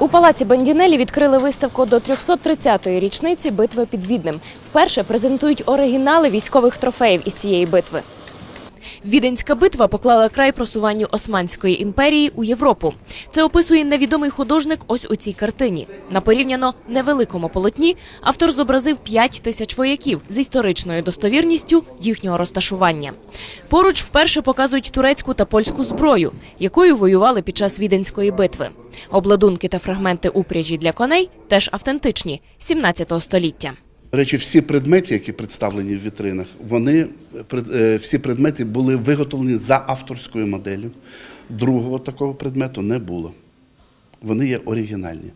У палаці Бандінелі відкрили виставку до 330-ї річниці битви під Віднем. Вперше презентують оригінали військових трофеїв із цієї битви. Віденська битва поклала край просуванню Османської імперії у Європу. Це описує невідомий художник ось у цій картині. На порівняно невеликому полотні автор зобразив 5 тисяч вояків з історичною достовірністю їхнього розташування. Поруч вперше показують турецьку та польську зброю, якою воювали під час віденської битви. Обладунки та фрагменти упряжі для коней теж автентичні 17 століття. До речі, всі предмети, які представлені в вітринах, вони е, всі предмети були виготовлені за авторською моделлю. Другого такого предмету не було. Вони є оригінальні.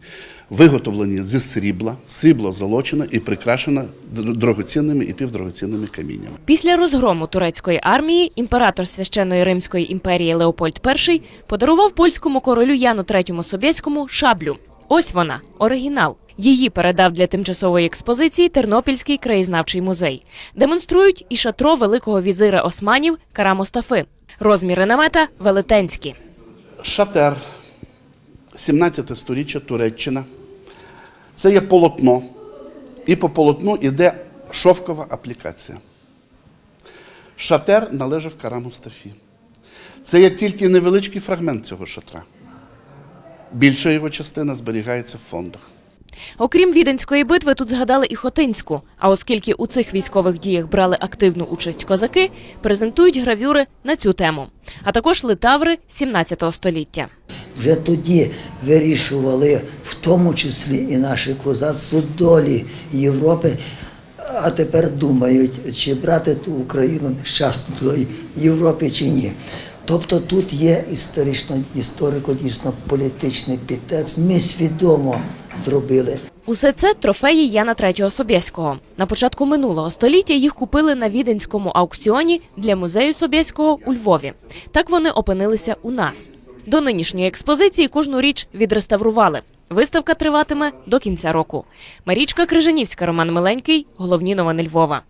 Виготовлені зі срібла, срібло золочено і прикрашено дорогоцінними і півдорогоцінними каміннями. Після розгрому турецької армії імператор священної Римської імперії Леопольд І подарував польському королю Яну III Собєському шаблю. Ось вона, оригінал. Її передав для тимчасової експозиції Тернопільський краєзнавчий музей. Демонструють і шатро великого візира османів Кара Мустафи. Розміри намета велетенські. Шатер, 17 сторіччя Туреччина. Це є полотно. І по полотну йде шовкова аплікація. Шатер належав Кара Мустафі. Це є тільки невеличкий фрагмент цього шатра. Більша його частина зберігається в фондах. Окрім Віденської битви, тут згадали і Хотинську. А оскільки у цих військових діях брали активну участь козаки, презентують гравюри на цю тему, а також литаври 17 століття. Вже тоді вирішували, в тому числі і наше козацтво, долі Європи. А тепер думають, чи брати ту Україну нещасну до Європи чи ні. Тобто тут є історично, історико-дійсно-політичний підтекст. Ми свідомо зробили. Усе це трофеї Яна III Собєського. На початку минулого століття їх купили на віденському аукціоні для музею Собєського у Львові. Так вони опинилися у нас. До нинішньої експозиції кожну річ відреставрували. Виставка триватиме до кінця року. Марічка Крижанівська, Роман Миленький. Головні новини Львова.